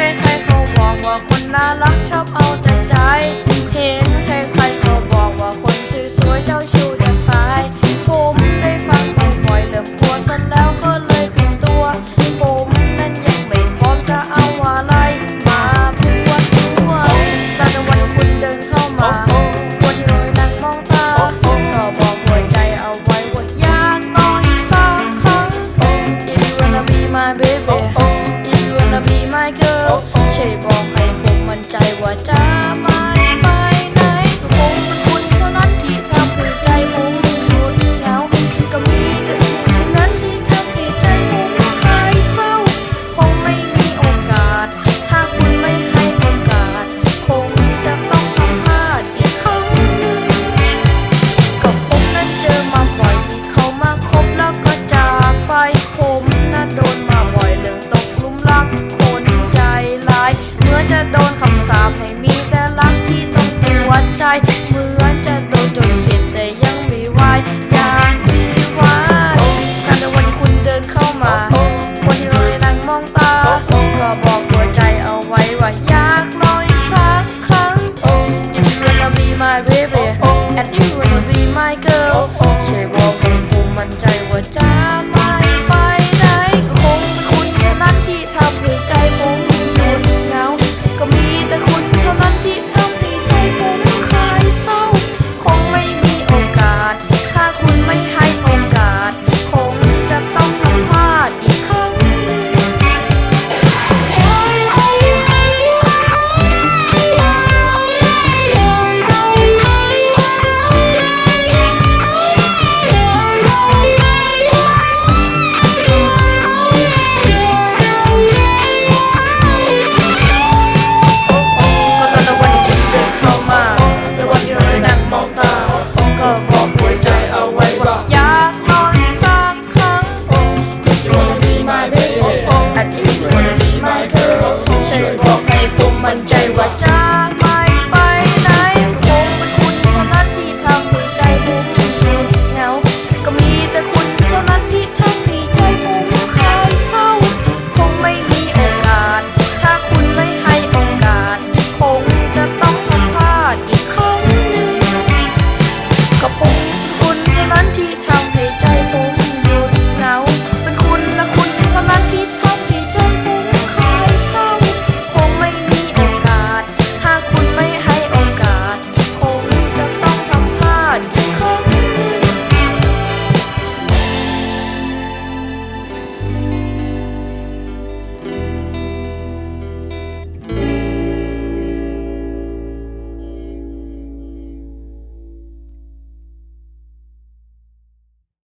ใครๆเขาบอกว่าคนน่ารักชอบเอาแต่ใจ เห็นใครๆเขาบอกว่าคนสวยๆเจ้าชู้จะตาย ผมได้ฟังบ่อยๆเริ่มกลัวซะแล้วก็เลยปิดตัว ผมนั้นยังไม่พร้อมจะเอาอะไรมาพูดตัวตอนวันคุณเดินเข้ามาวันที่ลอยนั่งมองตา ก็บอกหัวใจเอาไว้ว่าอยากลองอีกสักครั้ง If you wanna be my baby be my girl ช่วยบอกให้ผมมั่นใจว่าจะไม่ไว ใจบอกให้ปุ่มมั่นใจว่าเจ้า